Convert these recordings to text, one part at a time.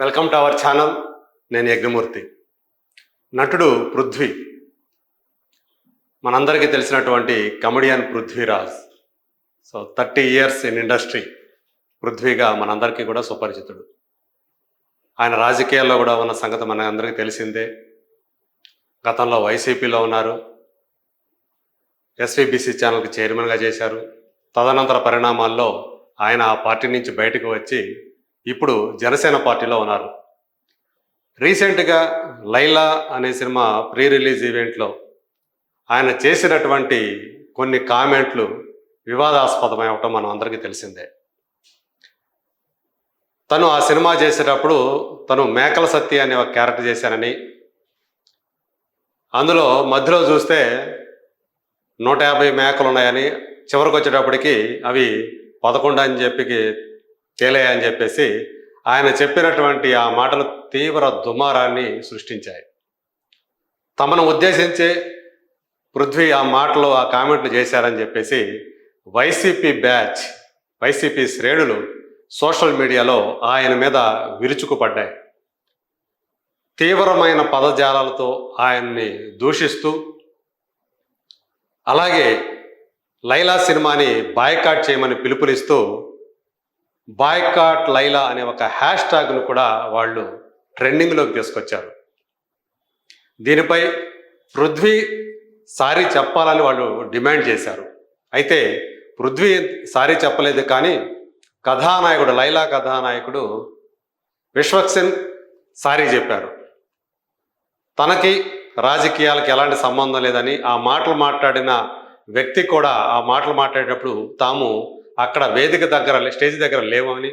Welcome to our channel నేను యజ్ఞమూర్తి. నటుడు పృథ్వీ. మనందరికీ తెలిసినటువంటి comedian Prithviraj. So thirty years in industry పృథ్వీగా మనందరికీ కూడా సుపరిచితుడు. ఆయన రాజకీయాల్లో కూడా ఉన్న సంగతి మన అందరికీ తెలిసిందే. గతంలో వైసీపీలో ఉన్నారు. ఎస్వీబీసీ ఛానల్కి చైర్మన్గా చేశారు. తదనంతర పరిణామాల్లో ఆయన ఆ పార్టీ నుంచి బయటకు వచ్చి ఇప్పుడు జనసేన పార్టీలో ఉన్నారు. రీసెంట్గా లైలా అనే సినిమా ప్రీ రిలీజ్ ఈవెంట్లో ఆయన చేసినటువంటి కొన్ని కామెంట్లు వివాదాస్పదమై అవటం మనం అందరికీ తెలిసిందే. తను ఆ సినిమా చేసేటప్పుడు తను మేకల సత్య అనే ఒక క్యారెక్టర్ చేశానని. అందులో మధ్యలో చూస్తే నూట యాభై మేకలు ఉన్నాయని చివరికి వచ్చేటప్పటికి అవి పదకొండు అని చెప్పి తేలాయని చెప్పేసి ఆయన చెప్పినటువంటి ఆ మాటలు తీవ్ర దుమారాన్ని సృష్టించాయి. తమను ఉద్దేశించే పృథ్వీ ఆ మాటలు ఆ కామెంట్లు చేశారని చెప్పేసి వైసీపీ బ్యాచ్ వైసీపీ శ్రేణులు సోషల్ మీడియాలో ఆయన మీద విరుచుకుపడ్డాయి. తీవ్రమైన పదజాలాలతో ఆయన్ని దూషిస్తూ అలాగే లైలా సినిమాని బాయ్కాట్ చేయమని పిలుపునిస్తూ బాయ్కాట్ లైలా అనే ఒక హ్యాష్ ట్యాగ్ను కూడా వాళ్ళు ట్రెండింగ్లోకి తీసుకొచ్చారు. దీనిపై పృథ్వీ సారీ చెప్పాలని వాళ్ళు డిమాండ్ చేశారు. అయితే పృథ్వీ సారీ చెప్పలేదు కానీ కథానాయకుడు లైలా కథానాయకుడు విశ్వక్సేన్ సారీ చెప్పారు. తనకి రాజకీయాలకు ఎలాంటి సంబంధం లేదని ఆ మాటలు మాట్లాడిన వ్యక్తి కూడా ఆ మాటలు మాట్లాడేటప్పుడు తాము అక్కడ వేదిక దగ్గర స్టేజ్ దగ్గర లేవని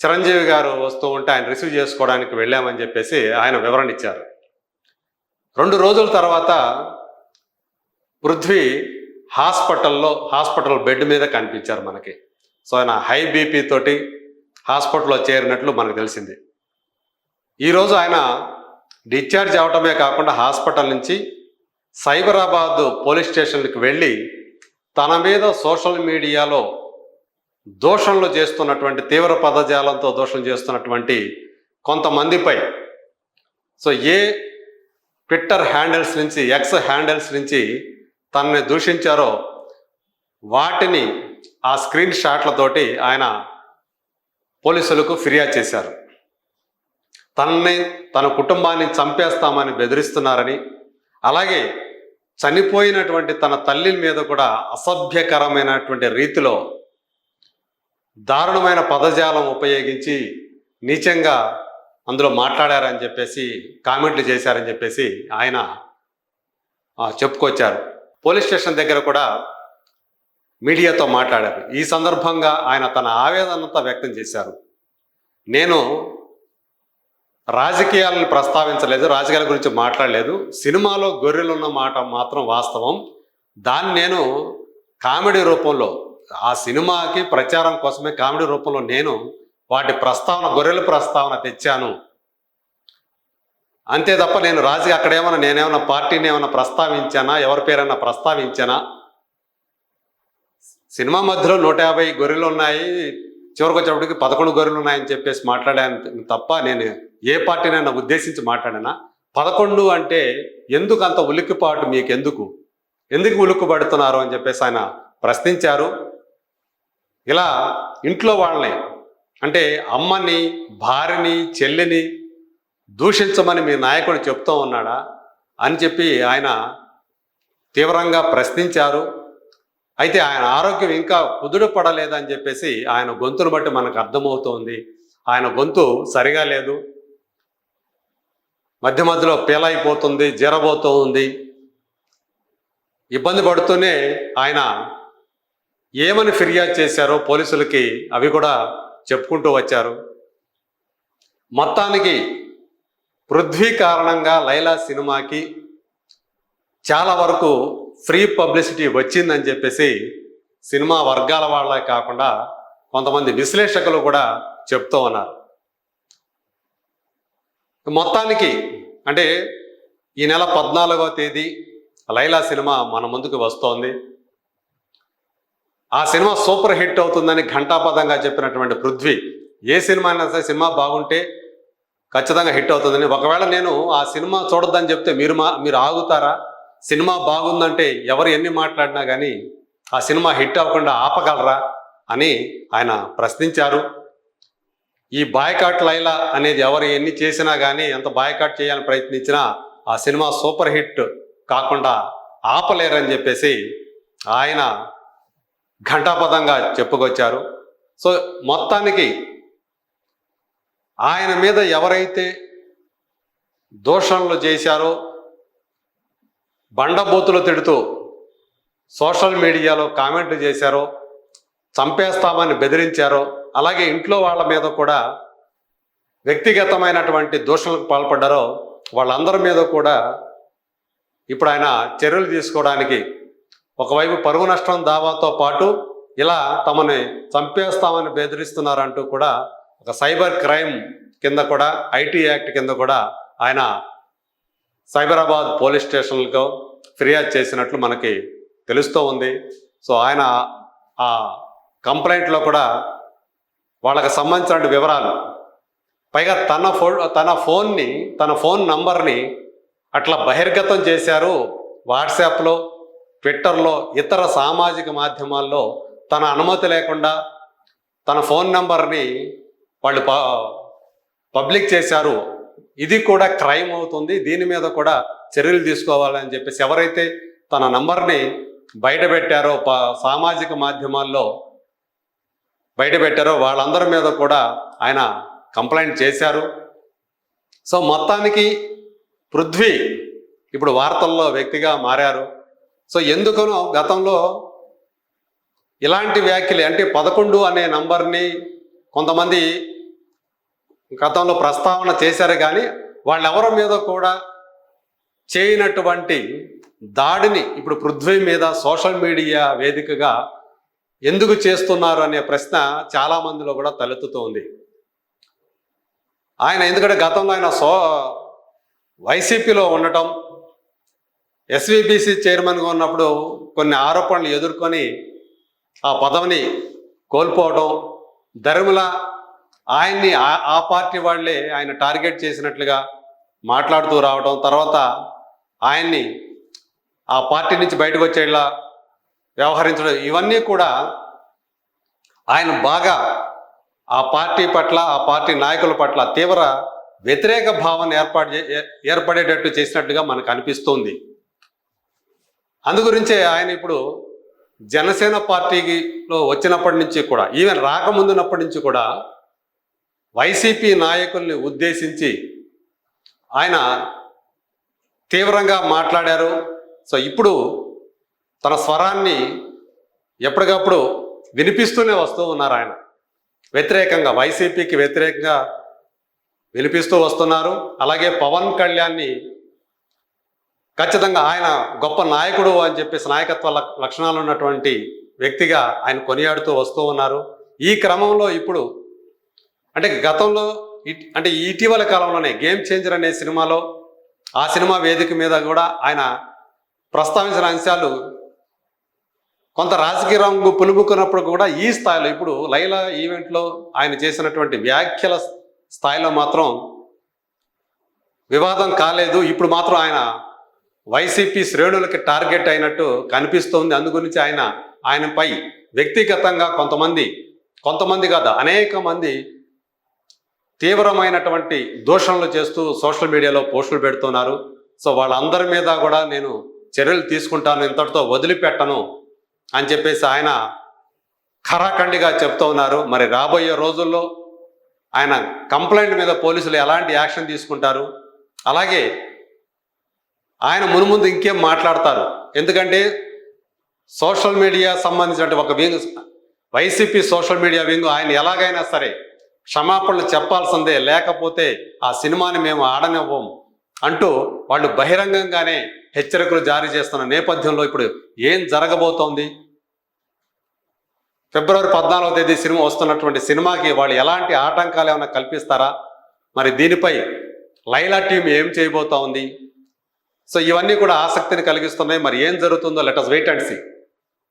చిరంజీవి గారు వస్తూ ఉంటే ఆయన రిసీవ్ చేసుకోవడానికి వెళ్ళామని చెప్పేసి ఆయన వివరణ ఇచ్చారు. రెండు రోజుల తర్వాత పృథ్వీ హాస్పిటల్లో హాస్పిటల్ బెడ్ మీద కనిపించారు మనకి. సో ఆయన హై బీపీ తోటి హాస్పిటల్లో చేరినట్లు మనకు తెలిసింది. ఈరోజు ఆయన డిశ్చార్జ్ అవటమే కాకుండా హాస్పిటల్ నుంచి సైబరాబాద్ పోలీస్ స్టేషన్కి వెళ్ళి తన మీద సోషల్ మీడియాలో దోషంలో చేస్తున్నటువంటి తీవ్ర పదజాలంతో దోషం చేస్తున్నటువంటి కొంతమందిపై సో ఏ ట్విట్టర్ హ్యాండిల్స్ నుంచి ఎక్స్ హ్యాండిల్స్ నుంచి తనని దూషించారో వాటిని ఆ స్క్రీన్ షాట్లతోటి ఆయన పోలీసులకు ఫిర్యాదు చేశారు. తనని తన కుటుంబాన్ని చంపేస్తామని బెదిరిస్తున్నారని అలాగే చనిపోయినటువంటి తన తల్లి మీద కూడా అసభ్యకరమైనటువంటి రీతిలో దారుణమైన పదజాలం ఉపయోగించి నీచంగా అందులో మాట్లాడారని చెప్పేసి కామెంట్లు చేశారని చెప్పేసి ఆయన చెప్పుకొచ్చారు. పోలీస్ స్టేషన్ దగ్గర కూడా మీడియాతో మాట్లాడారు. ఈ సందర్భంగా ఆయన తన ఆవేదనంతా వ్యక్తం చేశారు. నేను రాజకీయాలను ప్రస్తావించలేదు రాజకీయాల గురించి మాట్లాడలేదు. సినిమాలో గొర్రెలున్న మాట మాత్రం వాస్తవం. దాన్ని నేను కామెడీ రూపంలో ఆ సినిమాకి ప్రచారం కోసమే కామెడీ రూపంలో నేను వాటి ప్రస్తావన గొర్రెల ప్రస్తావన తెచ్చాను. అంతే తప్ప నేను రాజకీయ అక్కడ ఏమన్నా నేనేమన్నా పార్టీని ఏమైనా ప్రస్తావించానా ఎవరి పేరైనా ప్రస్తావించానా? సినిమా మధ్యలో నూట యాభై గొర్రెలు ఉన్నాయి చివరికి వచ్చేప్పటికి పదకొండు గొర్రెలు ఉన్నాయని చెప్పేసి మాట్లాడాను తప్ప నేను ఏ పార్టీనైనా ఉద్దేశించి మాట్లాడానా? పదకొండు అంటే ఎందుకు అంత ఉలిక్కిపాటు మీకు ఎందుకు ఎందుకు ఉలిక్కుపడుతున్నారు అని చెప్పేసి ఆయన ప్రశ్నించారు. ఇలా ఇంట్లో వాళ్ళని అంటే అమ్మని భార్యని చెల్లిని దూషించమని మీ నాయకుడు చెప్తూ ఉన్నాడా అని చెప్పి ఆయన తీవ్రంగా ప్రశ్నించారు. అయితే ఆయన ఆరోగ్యం ఇంకా కుదుడు పడలేదని చెప్పేసి ఆయన గొంతును బట్టి మనకు అర్థమవుతోంది. ఆయన గొంతు సరిగా లేదు. మధ్య మధ్యలో పేలైపోతుంది జీరబోతూ ఉంది ఇబ్బంది పడుతూనే ఆయన ఏమని ఫిర్యాదు చేశారో పోలీసులకి అవి కూడా చెప్పుకుంటూ వచ్చారు. మొత్తానికి పృథ్వీ కారణంగా లైలా సినిమాకి చాలా వరకు ఫ్రీ పబ్లిసిటీ వచ్చిందని చెప్పేసి సినిమా వర్గాల వాళ్ళే కాకుండా కొంతమంది విశ్లేషకులు కూడా చెప్తూ ఉన్నారు. మొత్తానికి అంటే ఈ నెల పద్నాలుగవ తేదీ లైలా సినిమా మన ముందుకు వస్తోంది. ఆ సినిమా సూపర్ హిట్ అవుతుందని ఘంటాపదంగా చెప్పినటువంటి పృథ్వీ ఏ సినిమా అయినా సరే సినిమా బాగుంటే ఖచ్చితంగా హిట్ అవుతుందని. ఒకవేళ నేను ఆ సినిమా చూడొద్దని చెప్తే మీరు మా మీరు ఆగుతారా? సినిమా బాగుందంటే ఎవరు ఎన్ని మాట్లాడినా కానీ ఆ సినిమా హిట్ అవ్వకుండా ఆపగలరా అని ఆయన ప్రశ్నించారు. ఈ బాయ్కాట్ లైలా అనేది ఎవరు ఎన్ని చేసినా కానీ ఎంత బాయ్కాట్ చేయాలని ప్రయత్నించినా ఆ సినిమా సూపర్ హిట్ కాకుండా ఆపలేరని చెప్పేసి ఆయన ఘంటాపదంగా చెప్పుకొచ్చారు. సో మొత్తానికి ఆయన మీద ఎవరైతే దోషణలు చేశారో బండబూతులు తిడుతూ సోషల్ మీడియాలో కామెంట్లు చేశారో చంపేస్తామని బెదిరించారో అలాగే ఇంట్లో వాళ్ళ మీద కూడా వ్యక్తిగతమైనటువంటి దోషణలకు పాల్పడ్డారో వాళ్ళందరి మీద కూడా ఇప్పుడు ఆయన చర్యలు తీసుకోవడానికి ఒకవైపు పరువు నష్టం దావాతో పాటు ఇలా తమని చంపేస్తామని బెదిరిస్తున్నారంటూ కూడా ఒక సైబర్ క్రైమ్ కింద కూడా ఐటీ యాక్ట్ కింద కూడా ఆయన సైబరాబాద్ పోలీస్ స్టేషన్లకు ఫిర్యాదు చేసినట్లు మనకి తెలుస్తూ ఉంది. సో ఆయన ఆ కంప్లైంట్లో కూడా వాళ్ళకి సంబంధించిన వివరాలు పైగా తన ఫో తన ఫోన్ని తన ఫోన్ నంబర్ని అట్లా బహిర్గతం చేశారు వాట్సాప్లో. ట్విట్టర్లో ఇతర సామాజిక మాధ్యమాల్లో తన అనుమతి లేకుండా తన ఫోన్ నంబర్ని వాళ్ళు ప పబ్లిక్ చేశారు. ఇది కూడా క్రైమ్ అవుతుంది. దీని మీద కూడా చర్యలు తీసుకోవాలని చెప్పేసి ఎవరైతే తన నంబర్ని బయట పెట్టారో ప సామాజిక మాధ్యమాల్లో బయట పెట్టారో వాళ్ళందరి మీద కూడా ఆయన కంప్లైంట్ చేశారు. సో మొత్తానికి పృథ్వీ ఇప్పుడు వార్తల్లో వ్యక్తిగా మారారు. సో ఎందుకనో గతంలో ఇలాంటి వ్యాఖ్యలు అంటే పదకొండు అనే నంబర్ని కొంతమంది గతంలో ప్రస్తావన చేశారు కానీ వాళ్ళెవరి మీద కూడా చేయనటువంటి దాడిని ఇప్పుడు పృథ్వీ మీద సోషల్ మీడియా వేదికగా ఎందుకు చేస్తున్నారు అనే ప్రశ్న చాలా మందిలో కూడా తలెత్తుతోంది. ఆయన ఎందుకంటే గతంలో ఆయన సో వైసీపీలో ఉండటం ఎస్విబిసి చైర్మన్గా ఉన్నప్పుడు కొన్ని ఆరోపణలు ఎదుర్కొని ఆ పదవిని కోల్పోవడం ధర్మల ఆయన్ని ఆ- ఆ పార్టీ వాళ్ళే ఆయన టార్గెట్ చేసినట్లుగా మాట్లాడుతూ రావడం తర్వాత ఆయన్ని ఆ పార్టీ నుంచి బయటకు వచ్చేలా వ్యవహరించడం ఇవన్నీ కూడా ఆయన బాగా ఆ పార్టీ పట్ల ఆ పార్టీ నాయకుల పట్ల తీవ్ర వ్యతిరేక భావన ఏర్పాటు చే- ఏ- ఏర్పడేటట్టు చేసినట్టుగా మనకు అనిపిస్తుంది. అందుగురించే ఆయన ఇప్పుడు జనసేన పార్టీలో వచ్చినప్పటి నుంచి కూడా ఈవెన్ రాకముందునప్పటి నుంచి కూడా వైసీపీ నాయకుల్ని ఉద్దేశించి ఆయన తీవ్రంగా మాట్లాడారు. సో ఇప్పుడు తన స్వరాన్ని ఎప్పటికప్పుడు వినిపిస్తూనే వస్తూ ఉన్నారు ఆయన. వ్యతిరేకంగా వైసీపీకి వ్యతిరేకంగా వినిపిస్తూ వస్తున్నారు. అలాగే పవన్ కళ్యాణ్ని ఖచ్చితంగా ఆయన గొప్ప నాయకుడు అని చెప్పేసి నాయకత్వ లక్షణాలు ఉన్నటువంటి వ్యక్తిగా ఆయన కొనియాడుతూ వస్తూ ఉన్నారు. ఈ క్రమంలో ఇప్పుడు అంటే గతంలో ఇట్- అంటే ఇటీవల కాలంలోనే గేమ్ చేంజర్ అనే సినిమాలో ఆ సినిమా వేదిక మీద కూడా ఆయన ప్రస్తావించిన అంశాలు కొంత రాజకీయ రంగు పులుముకున్నప్పుడు కూడా ఈ స్థాయిలో ఇప్పుడు లైలా ఈవెంట్లో ఆయన చేసినటువంటి వ్యాఖ్యల స్థాయిలో మాత్రం వివాదం కాలేదు. ఇప్పుడు మాత్రం ఆయన వైసీపీ శ్రేణులకి టార్గెట్ అయినట్టు కనిపిస్తోంది. అందుగురించి ఆయన ఆయనపై వ్యక్తిగతంగా కొంతమంది కొంతమంది కాదు అనేక మంది తీవ్రమైనటువంటి దూషణలు చేస్తూ సోషల్ మీడియాలో పోస్టులు పెడుతున్నారు. సో వాళ్ళందరి మీద కూడా నేను చర్యలు తీసుకుంటాను ఇంతటితో వదిలిపెట్టను అని చెప్పేసి ఆయన ఖరాఖండిగా చెప్తూ ఉన్నారు. మరి రాబోయే రోజుల్లో ఆయన కంప్లైంట్ మీద పోలీసులు ఎలాంటి యాక్షన్ తీసుకుంటారు? అలాగే ఆయన మునుముందు ఇంకేం మాట్లాడతారు? ఎందుకంటే సోషల్ మీడియా సంబంధించినటువంటి ఒక wing YCP social media wing ఆయన ఎలాగైనా సరే క్షమాపణలు చెప్పాల్సిందే లేకపోతే ఆ సినిమాని మేము ఆడనివ్వం అంటూ వాళ్ళు బహిరంగంగానే హెచ్చరికలు జారీ చేస్తున్న నేపథ్యంలో ఇప్పుడు ఏం జరగబోతోంది? ఫిబ్రవరి పద్నాలుగో తేదీ సినిమా వస్తున్నటువంటి సినిమాకి వాళ్ళు ఎలాంటి ఆటంకాలు ఏమైనా కల్పిస్తారా? మరి దీనిపై లైలా టీం ఏం చేయబోతా ఉంది సో ఇవన్నీ కూడా ఆసక్తిని కలిగిస్తున్నాయి. మరి ఏం జరుగుతుందో లెట్ వెయిట్ అండ్ సీ